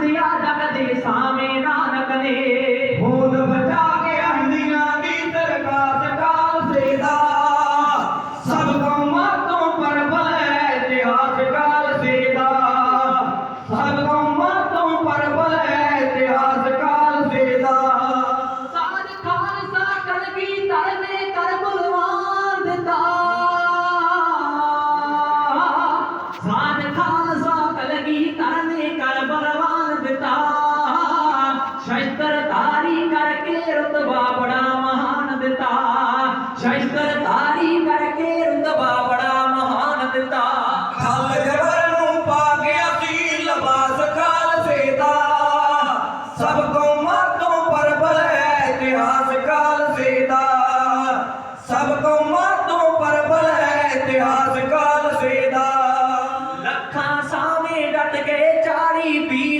हंसिया जग दे सामे ना रख दे खून बचा के हंदिया दी सरकार काल से दा सब कौमातों पर बल इतिहास काल से दा सब कौमातों पर बल इतिहास काल से दा साज खालसा कल की तल में कर बुलवान देता साज खालसा कल की तल में कर बुलवान ਅੰਤਰਧਾਰੀ ਕਰਕੇ ਰੁਤਬਾ ਬੜਾ ਮਹਾਨ ਦਿੱਤਾ ਖਲ ਨੂੰ ਪਾ ਗਿਆ ਸੀ ਲਬਾਸ ਖਾਲਸੇ ਦਾ ਸਭ ਕੌਮਾਂ ਤੋਂ ਪਰਬਲ ਹੈ ਇਤਿਹਾਸ ਖਾਲਸੇ ਦਾ ਸਭ ਕੌਮਾਂ ਤੋਂ ਪਰਬਲ ਹੈ ਇਤਿਹਾਸ ਖਾਲਸੇ ਦਾ ਲੱਖਾਂ ਸਾਵੇਂ ਡਟ ਗਏ ਚਾਰੀ ਵੀਰ